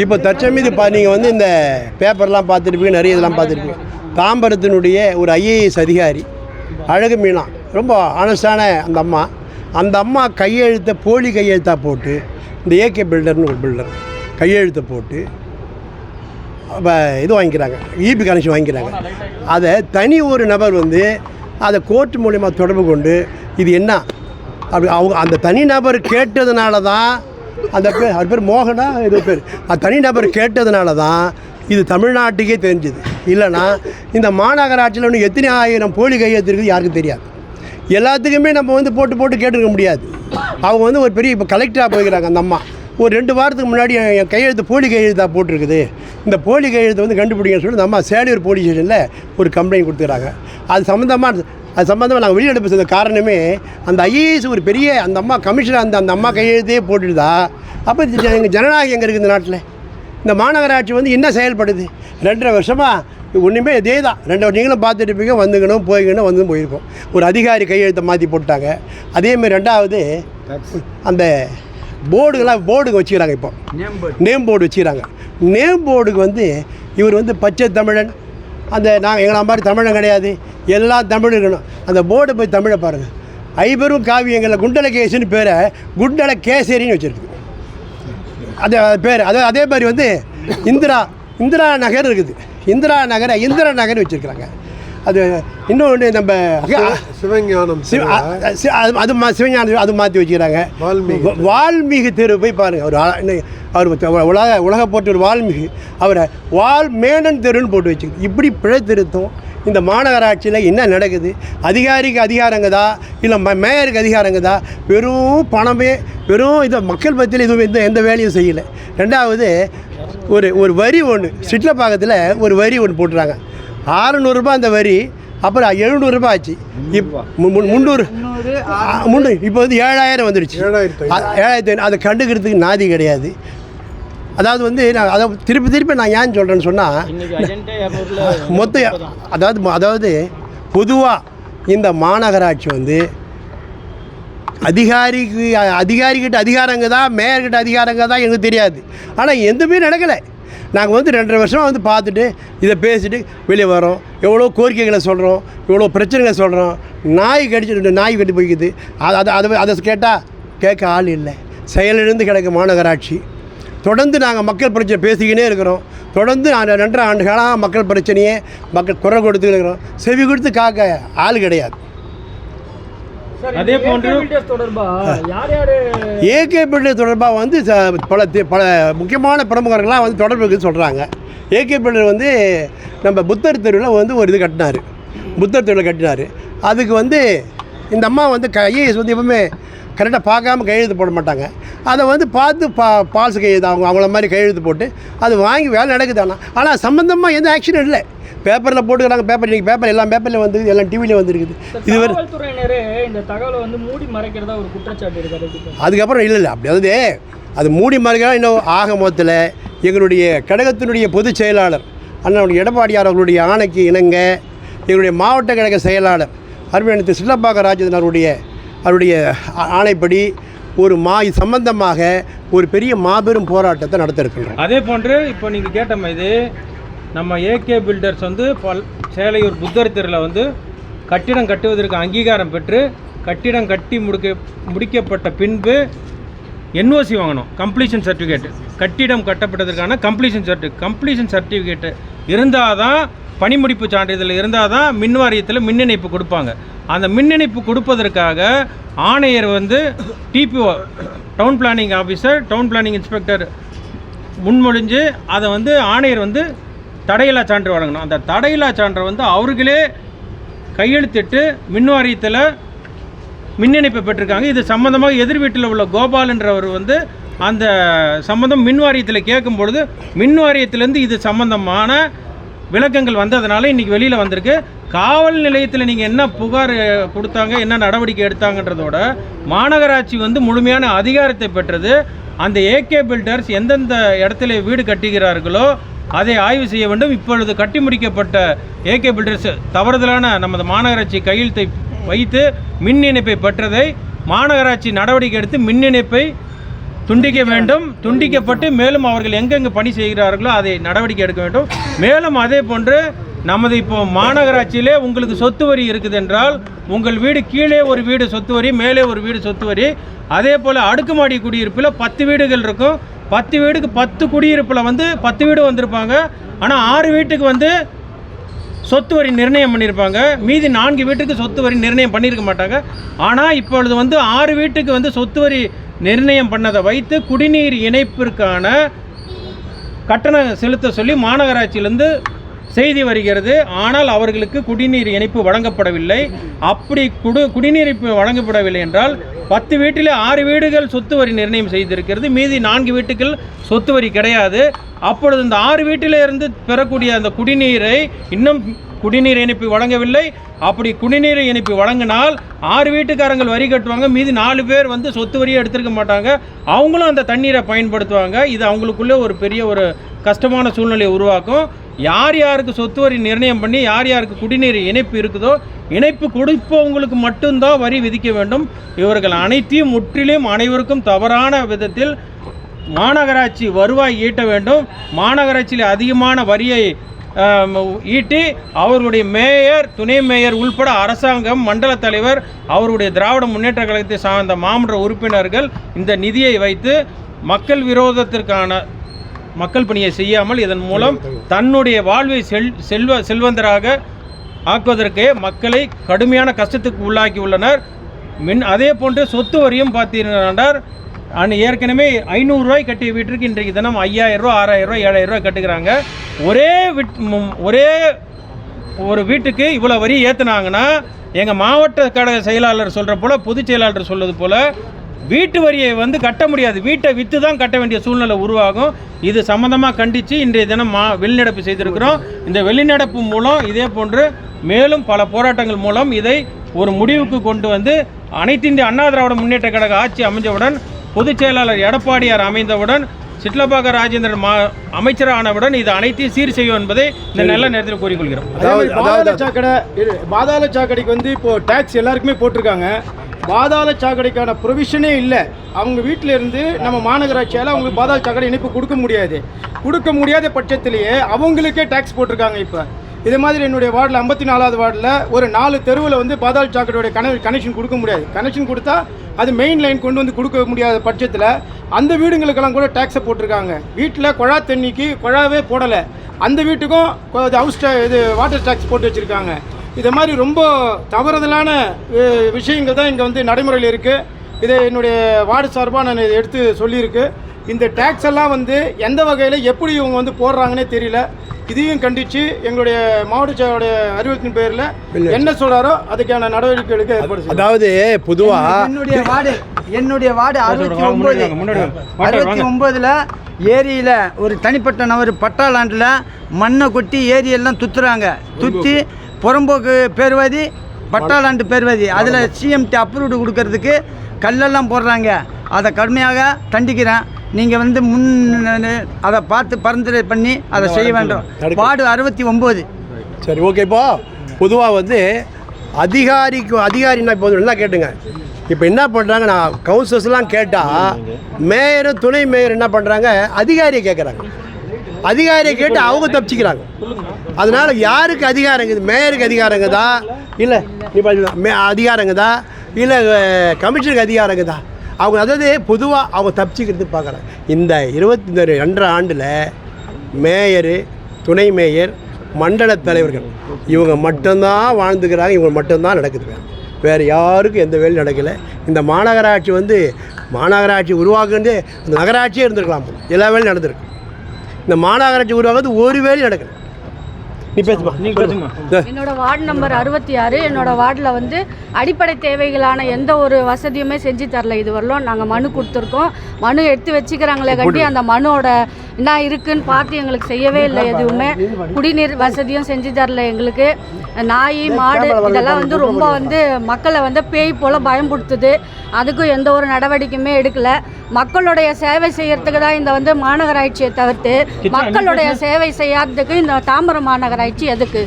இப்போ தற்சமயம் பா நீங்கள் வந்து இந்த பேப்பர்லாம் பார்த்துருப்பீங்க நிறைய இதெல்லாம் பார்த்துருப்பீங்க. தாம்பரத்தினுடைய ஒரு ஐஏஎஸ் அதிகாரி அழகு மீனா ரொம்ப ஆனஸ்டான அந்த அம்மா. அந்த அம்மா கையெழுத்தை போலி கையெழுத்தாக போட்டு இந்த ஏகே பில்டர்னு ஒரு பில்டர் கையெழுத்தை போட்டு இது வாங்கிக்கிறாங்க ஈபி கனெக்ஷன் வாங்கிக்கிறாங்க. அதை தனி ஒரு நபர் வந்து அதை கோர்ட் மூலிமா தொடர்பு கொண்டு இது என்ன? அப்படி அவங்க அந்த தனி நபர் கேட்டதுனால தான் அந்த பேர் அவர் பேர் மோகனா இது பேர். அது தனி நபர் கேட்டதுனால தான் இது தமிழ்நாட்டுக்கே தெரிஞ்சுது. இல்லைன்னா இந்த மாநகராட்சியில் இன்னும் எத்தனை ஆயிரம் போலி கையெழுத்து இருக்குது யாருக்கும் தெரியாது. எல்லாத்துக்குமே நம்ம வந்து போட்டு போட்டு கேட்டுருக்க முடியாது. அவங்க வந்து ஒரு பெரிய இப்போ கலெக்டராக போய்க்கிறாங்க அந்த அம்மா. ஒரு ரெண்டு வாரத்துக்கு முன்னாடி என் கையெழுத்து போலி கையெழுத்தாக போட்டிருக்குது. இந்த போலி கையெழுத்து வந்து கண்டுபிடிங்கன்னு சொல்லி நம்ம அம்மா சேலியூர் போலீஸ் ஸ்டேஷனில் ஒரு கம்ப்ளைண்ட் கொடுத்துக்கிறாங்க. அது சம்மந்தமாக அது சம்மந்தமாக நாங்கள் வெளியெடுப்பு செய்த காரணமே அந்த ஐஏஎஸ் ஒரு பெரிய அந்த அம்மா கமிஷனர் அந்த அந்த அம்மா கையெழுத்தே போட்டுடுதா? அப்போ எங்கள் ஜனநாயகம் எங்கே இருக்குது இந்த நாட்டில்? இந்த மாநகராட்சி வந்து என்ன செயல்படுது? ரெண்டரை வருஷமாக ஒன்றுமே இதே தான் ரெண்டு நீங்களும் பார்த்துட்டு இருப்பீங்க வந்துக்கணும் போய்க்கணும் வந்து போயிருக்கோம் ஒரு அதிகாரி கையெழுத்தை மாற்றி போட்டாங்க. அதேமாதிரி ரெண்டாவது அந்த போர்டுகள்லாம் போர்டுக்கு வச்சுக்கிறாங்க இப்போ. நேம் போர்டு வச்சுக்கிறாங்க. நேம் போர்டுக்கு வந்து இவர் வந்து பச்சை தமிழன். அந்த நான் எங்களை மாதிரி தமிழன் கிடையாது. எல்லா தமிழும் இருக்கணும். அந்த போர்டை போய் தமிழை பாருங்கள் ஐபெரும் காவியங்களில் குண்டல கேசுன்னு பேரை குண்டல கேசரின்னு வச்சுருக்கு. அது பேர். அது அதே மாதிரி வந்து இந்திரா இந்திரா நகர் இருக்குது. இந்திரா நகரை இந்திரா நகர் வச்சுருக்குறாங்க. அது இன்னொன்று நம்ம சிவஞானம் அது- அது மா சிவஞான அது மாற்றி வச்சுக்கிறாங்க. வால்மீகி. வால்மீகி தெரு போய் பாருங்கள் அவர் அவர் உலக உலக போட்டு ஒரு வால்மீகி. அவரை வால் மேனன் தெருன்னு போட்டு வச்சுருக்கு இப்படி பிழை திருத்தம். இந்த மாநகராட்சியில் என்ன நடக்குது? அதிகாரிக்கு அதிகாரங்கதா இல்லை ம மேயருக்கு அதிகாரங்கதா வெறும் பணமே வெறும் இதை மக்கள் மத்தியில் எதுவும் எந்த எந்த வேலையும் செய்யலை. ரெண்டாவது ஒரு ஒரு வரி ஒன்று சிட்லப்பாக்கத்தில் ஒரு வரி ஒன்று போட்டுறாங்க. ஆறுநூறுபா அந்த வரி அப்புறம் எழுநூறுபா ஆச்சு. இப் மு- மு- முந்நூறு முந்நூறு இப்போ வந்து ஏழாயிரம் வந்துடுச்சு ஏழாயிரத்து ஏழாயிரத்தி. அதை கண்டுக்கிறதுக்கு நாதி கிடையாது. அதாவது வந்து நான் அதை திருப்பி திருப்பி நான் ஏன் சொல்கிறேன்னு சொன்னால் மொத்த அதாவது அதாவது பொதுவாக இந்த மாநகராட்சி வந்து அதிகாரிக்கு அதிகாரிக்கிட்ட அதிகாரங்க தான் மேயர்கிட்ட அதிகாரங்க தான் எனக்கு தெரியாது. ஆனால் எதுவுமே நடக்கலை. நாங்கள் வந்து ரெண்டரை வருஷமாக வந்து பார்த்துட்டு இதை பேசிட்டு வெளியே வரோம். எவ்வளோ கோரிக்கைகளை சொல்கிறோம் எவ்வளோ பிரச்சனைகளை சொல்கிறோம் நாய் கடிச்சிட்டு நாய் கட்டி போய்க்குது. அது அதை அதை அதை கேட்டால் கேட்க ஆள் இல்லை. செயலிழந்து கிடக்கு மாநகராட்சி. தொடர்ந்து நாங்கள் மக்கள் பிரச்சனை பேசிக்கினே இருக்கிறோம். தொடர்ந்து நான் ரெண்டரை ஆண்டு மக்கள் பிரச்சனையே மக்கள் குரல் கொடுத்துக்கிட்டு இருக்கிறோம். செவி கொடுத்து காக்க ஆள் கிடையாது. அதே போன்று ஏகே பில்டர் தொடர்பாக வந்து ச- பல பல முக்கியமான பிரமுகர்கள்லாம் வந்து தொடர்பு இருக்குன்னு சொல்கிறாங்க ஏகே பில்டர் வந்து நம்ம புத்தர் தெருவில் வந்து ஒரு இது கட்டினார். புத்தர் தெருவில் கட்டினார். அதுக்கு வந்து இந்த அம்மா வந்து க ஐஏஎஸ் வந்து எப்பவுமே கரெக்டாக பார்க்காம கையெழுத்து போட மாட்டாங்க. அதை வந்து பார்த்து பா பால்ஸ் கையெழுத்து அவங்க அவங்கள மாதிரி கையெழுத்து போட்டு அது வாங்கி வேலை நடக்குது ஆனால் ஆனால் சம்மந்தமாக எந்த ஆக்ஷனும் இல்லை. பேப்பரில் போட்டுக்கிறாங்க பேப்பர் இன்றைக்கி பேப்பர் எல்லா பேப்பர்லையும் வந்து எல்லாம் டிவிலையும் வந்துருக்குது. இது வரை இந்த தகவலை வந்து மூடி மறைக்கிறதா ஒரு குற்றச்சாட்டு. அதுக்கப்புறம் இல்லை இல்லை அப்படி அதாவது அது மூடி மறைக்கலாம் இன்னும் ஆக மொத்தத்தில் எங்களுடைய கழகத்தினுடைய பொதுச் செயலாளர் அண்ணனுடைய எடப்பாடியார் அவர்களுடைய ஆணைக்கு இணங்க எங்களுடைய மாவட்ட கழக செயலாளர் அருமையானத்து சில்லப்பாக்க ராஜேந்திரன் அவருடைய ஆணைப்படி ஒரு மா இது சம்பந்தமாக ஒரு பெரிய மாபெரும் போராட்டத்தை நடத்த இருக்கின்றோம் அதே போன்று இப்போ நீங்கள் கேட்ட மாதிரி நம்ம ஏகே பில்டர்ஸ் வந்து பல் சேலையூர் புத்தர் தெருவில் வந்து கட்டிடம் கட்டுவதற்கு அங்கீகாரம் பெற்று கட்டிடம் கட்டி முடிக்க முடிக்கப்பட்ட பின்பு என்ஓசி வாங்கணும் கம்ப்ளீஷன் சர்டிஃபிகேட் கட்டிடம் கட்டப்பட்டதற்கான கம்ப்ளீஷன் சர்டி கம்ப்ளீஷன் சர்டிஃபிகேட் இருந்தால் தான் பணிமுடிப்பு சான்றிதழ் இருந்தால் தான் மின் வாரியத்தில் மின் இணைப்பு கொடுப்பாங்க. அந்த மின் இணைப்பு கொடுப்பதற்காக ஆணையர் வந்து TPO town planning officer town planning inspector முன்மொழிஞ்சு அதை வந்து ஆணையர் வந்து தடையில்லா சான்று வழங்கணும். அந்த தடையில்லா சான்றை வந்து அவர்களே கையெழுத்திட்டு மின் வாரியத்தில் மின் இணைப்பு பெற்றிருக்காங்க. இது சம்மந்தமாக எதிர் வீட்டில் உள்ள கோபால்ன்றவர் வந்து அந்த சம்மந்தம் மின் வாரியத்தில் கேட்கும் பொழுது மின் வாரியத்திலேருந்து இது சம்மந்தமான விளக்கங்கள் வந்ததுனால இன்றைக்கி வெளியில் வந்திருக்கு. காவல் நிலையத்தில் நீங்கள் என்ன புகார் கொடுத்தாங்க என்ன நடவடிக்கை எடுத்தாங்கன்றதோட மாநகராட்சி வந்து முழுமையான அதிகாரத்தை பெற்றது. அந்த ஏகே பில்டர்ஸ் எந்தெந்த இடத்துல வீடு கட்டுகிறார்களோ அதை ஆய்வு செய்ய வேண்டும். இப்பொழுது கட்டி முடிக்கப்பட்ட ஏகே பில்டர்ஸ் தவறுதலான நமது மாநகராட்சி கையெழுத்தை வைத்து மின் இணைப்பை பெற்றதை மாநகராட்சி நடவடிக்கை எடுத்து மின் இணைப்பை துண்டிக்க வேண்டும். துண்டிக்கப்பட்டு மேலும் அவர்கள் எங்கெங்கு பணி செய்கிறார்களோ அதை நடவடிக்கை எடுக்க வேண்டும். மேலும் அதே போன்று நமது இப்போ மாநகராட்சியிலே உங்களுக்கு சொத்து வரி இருக்குது என்றால் உங்கள் வீடு கீழே ஒரு வீடு சொத்து வரி மேலே ஒரு வீடு சொத்து வரி. அதே போல் அடுக்குமாடி குடியிருப்பில் பத்து வீடுகள் இருக்கும். பத்து வீடுக்கு பத்து குடியிருப்பில் வந்து பத்து வீடு வந்திருப்பாங்க. ஆனால் ஆறு வீட்டுக்கு வந்து சொத்து வரி நிர்ணயம் பண்ணியிருப்பாங்க. மீதி நான்கு வீட்டுக்கு சொத்து வரி நிர்ணயம் பண்ணியிருக்க மாட்டாங்க. ஆனால் இப்பொழுது வந்து ஆறு வீட்டுக்கு வந்து சொத்து வரி நிர்ணயம் பண்ணதை வைத்து குடிநீர் இணைப்பிற்கான கட்டணம் செலுத்த சொல்லி மாநகராட்சியிலிருந்து செய்தி வருகிறது. ஆனால் அவர்களுக்கு குடிநீர் இணைப்பு வழங்கப்படவில்லை. அப்படி குடு குடிநீர் இணைப்பு வழங்கப்படவில்லை என்றால் பத்து வீட்டில் ஆறு வீடுகள் சொத்து வரி நிர்ணயம் செய்திருக்கிறது. மீதி நான்கு வீட்டுகள் சொத்து வரி கிடையாது. அப்பொழுது இந்த ஆறு வீட்டிலிருந்து பெறக்கூடிய அந்த குடிநீரை இன்னும் குடிநீர் இணைப்பு வழங்கவில்லை. அப்படி குடிநீர் இணைப்பு வழங்கினால் ஆறு வீட்டுக்காரங்கள் வரி கட்டுவாங்க. மீதி நாலு பேர் வந்து சொத்து வரியை எடுத்திருக்க மாட்டாங்க. அவங்களும் அந்த தண்ணீரை பயன்படுத்துவாங்க. இது அவங்களுக்குள்ளே ஒரு பெரிய ஒரு கஷ்டமான சூழ்நிலையை உருவாக்கும். யார் யாருக்கு சொத்து வரி நிர்ணயம் பண்ணி யார் யாருக்கு குடிநீர் இணைப்பு இருக்குதோ இணைப்பு கொடுப்பவங்களுக்கு மட்டும்தான் வரி விதிக்க வேண்டும். இவர்கள் அனைத்தையும் முற்றிலும் அனைவருக்கும் தவறான விதத்தில் மாநகராட்சி வருவாய் ஈட்ட வேண்டும். மாநகராட்சியில் அதிகமான வரியை ஈட்டி அவருடைய மேயர் துணை மேயர் உள்பட அரசாங்கம் மண்டல தலைவர் அவருடைய திராவிட முன்னேற்ற கழகத்தை சார்ந்த மாமன்ற உறுப்பினர்கள் இந்த நிதியை வைத்து மக்கள் விரோதத்திற்கான மக்கள் பணியை செய்யாமல் இதன் மூலம் தன்னுடைய வாழ்வை செல் செல்வ செல்வந்தராக ஆக்குவதற்கே மக்களை கடுமையான கஷ்டத்துக்கு உள்ளாக்கி உள்ளனர். மின் அதே போன்று சொத்து வரியும் பார்த்தீர்கள் அண்ட் ஏற்கனவே ஐநூறுரூவாய் கட்டிய வீட்டிற்கு இன்றைக்கு தினம் ஐயாயிரரூவா ஆறாயிரரூவா ஆறாயிரம் ரூபாய் கட்டுக்கிறாங்க ஒரே வீட் ஒரே ஒரு வீட்டுக்கு இவ்வளோ வரி ஏற்றுனாங்கன்னா எங்கள் மாவட்ட கழக செயலாளர் சொல்கிற போல் பொதுச் செயலாளர் சொல்வது போல் வீட்டு வரியை வந்து கட்ட முடியாது. வீட்டை விற்று தான் கட்ட வேண்டிய சூழ்நிலை உருவாகும். இது சம்மந்தமாக கண்டித்து இன்றைய தினம் மா வெளிநடப்பு செய்திருக்கிறோம். இந்த வெளிநடப்பு மூலம் இதே போன்று மேலும் பல போராட்டங்கள் மூலம் இதை ஒரு முடிவுக்கு கொண்டு வந்து அனைத்து இந்திய அண்ணா திராவிட முன்னேற்ற கழக ஆட்சி அமைஞ்சவுடன் பொதுச் செயலாளர் எடப்பாடியார் அமைந்தவுடன் சிட்லபாக ராஜேந்திரன் மா அமைச்சரானவுடன் இது அனைத்தையும் சீர் செய்யும் என்பதை இந்த நல்ல நேரத்தில் கூறிக்கொள்கிறோம். பாதாள சாக்கடை பாதாள சாக்கடைக்கு வந்து இப்போ டேக்ஸ் எல்லாருக்குமே போட்டிருக்காங்க. பாதாள சாக்கடைக்கான ப்ரொவிஷனே இல்லை. அவங்க வீட்டில இருந்து நம்ம மாநகராட்சியால் அவங்களுக்கு பாதாள சாக்கடை இணைப்பு கொடுக்க முடியாது. கொடுக்க முடியாத பட்சத்திலேயே அவங்களுக்கே டேக்ஸ் போட்டிருக்காங்க இப்போ. இதே மாதிரி என்னுடைய வார்டில் ஐம்பத்தி நாலாவது வார்டில் ஒரு நாலு தெருவில் வந்து பாதாள் சாக்கடையோட கன கனெக்ஷன் கொடுக்க முடியாது. கனெக்ஷன் கொடுத்தா அது மெயின் லைன் கொண்டு வந்து கொடுக்க முடியாத பட்சத்தில் அந்த வீடுங்களுக்கெல்லாம் கூட டேக்ஸை போட்டிருக்காங்க. வீட்டில் குழா தண்ணிக்கு குழாவே போடலை. அந்த வீட்டுக்கும் ஹவுஸ் இது வாட்டர் டேக்ஸ் போட்டு வச்சுருக்காங்க. இதை மாதிரி ரொம்ப தவறுதலான விஷயங்கள் தான் இங்கே வந்து நடைமுறையில் இருக்குது இதை என்னுடைய வார்டு சார்பாக நான் இதை எடுத்து சொல்லியிருக்கு. இந்த டேக்ஸ் எல்லாம் வந்து எந்த வகையில் எப்படி இவங்க வந்து போடுறாங்கன்னே தெரியல. இதையும் கண்டித்து எங்களுடைய மாவட்ட செயலருடைய அறிவுறுத்தின் பேரில் என்ன சொல்கிறாரோ அதுக்கான நடவடிக்கை எடுக்க ஏற்பாடு அதாவது பொதுவாக என்னுடைய வார்டு என்னுடைய வார்டு அறுபத்தி. வாங்க, அறுபத்தி வாங்க. ஒன்பதுல ஏரியில் ஒரு தனிப்பட்ட நபர் பட்டாளாண்டில் மண்ணை கொட்டி ஏரியெல்லாம் துத்துறாங்க. துத்தி புறம்போக்கு பேர்வாதி பட்டாளாண்டு பேர்வாதி. அதில் சிஎம்டி அப்ரூவ்டு கொடுக்கறதுக்கு கல்லெல்லாம் போடுறாங்க. அதை கடுமையாக கண்டிக்கிறேன் நீங்கள் வந்து முன் அதை பார்த்து பரிந்துரை பண்ணி அதை செய்ய வேண்டும். வார்டு அறுபத்தி ஒம்பது. சரி ஓகே இப்போ பொதுவாக வந்து அதிகாரிக்கு அதிகாரின்னா இப்போ நல்லா கேட்டுங்க. இப்போ என்ன பண்ணுறாங்க நான் கவுன்சிலர்ஸ்லாம் கேட்டால் மேயரும் துணை மேயர் என்ன பண்ணுறாங்க அதிகாரியை கேட்குறாங்க அதிகாரியை கேட்டு அவங்க தப்பிச்சுக்கிறாங்க. அதனால் யாருக்கு அதிகாரங்குது மேயருக்கு அதிகாரங்குதா இல்லை அதிகாரங்குதா இல்லை கமிஷனுக்கு அதிகாரங்குதா அவங்க அதாவது பொதுவாக அவங்க தப்பிச்சுக்கிறது பார்க்குறாங்க இந்த இருபத்தி இந்த ரெண்டரை ஆண்டில் மேயரு துணை மேயர் மண்டல தலைவர்கள் இவங்க மட்டும்தான் வாழ்ந்துக்கிறாங்க இவங்க மட்டும்தான் நடக்குது வேறு யாருக்கும் எந்த வேலையும் நடக்கலை. இந்த மாநகராட்சி வந்து மாநகராட்சி உருவாக்குறது அந்த நகராட்சியே இருந்திருக்கலாம் எல்லா வேலையும் நடந்திருக்கு. இந்த மாநகராட்சி உருவாக்குறது ஒரு வேலையும் நடக்கலை. நீ பேசுமா நீங்க பேசுங்க என்னோட வார்டு நம்பர் அறுபத்தி ஆறு என்னோட வார்டில் வந்து அடிப்படை தேவைகளான எந்த ஒரு வசதியுமே செஞ்சு தரல. இது வரலும் நாங்கள் மனு கொடுத்துருக்கோம். மனு எடுத்து வச்சுக்கிறாங்களே கட்டி அந்த மனுவோட என்ன இருக்குன்னு பார்த்து எங்களுக்கு செய்யவே இல்லை எதுவுமே குடிநீர் வசதியும் செஞ்சு தரல எங்களுக்கு. நாய் மாடு இதெல்லாம் வந்து ரொம்ப வந்து மக்களை வந்து பேய் போல் பயன்படுத்துது அதுக்கும் எந்த ஒரு நடவடிக்கையுமே எடுக்கல. மக்களுடைய சேவை செய்யறதுக்கு தான் இந்த வந்து மாநகராட்சியை தவிர்த்து மக்களுடைய சேவை செய்யாததுக்கு இந்த தாம்பரம் மாநகராட்சி எதுக்கு?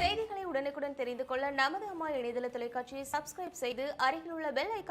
செய்திகளை உடனுக்குடன் தெரிந்து கொள்ள நமது அம்மா இணையதள தொலைக்காட்சியை சப்ஸ்கிரைப் செய்து அருகில் உள்ள பெல் ஐக்கான்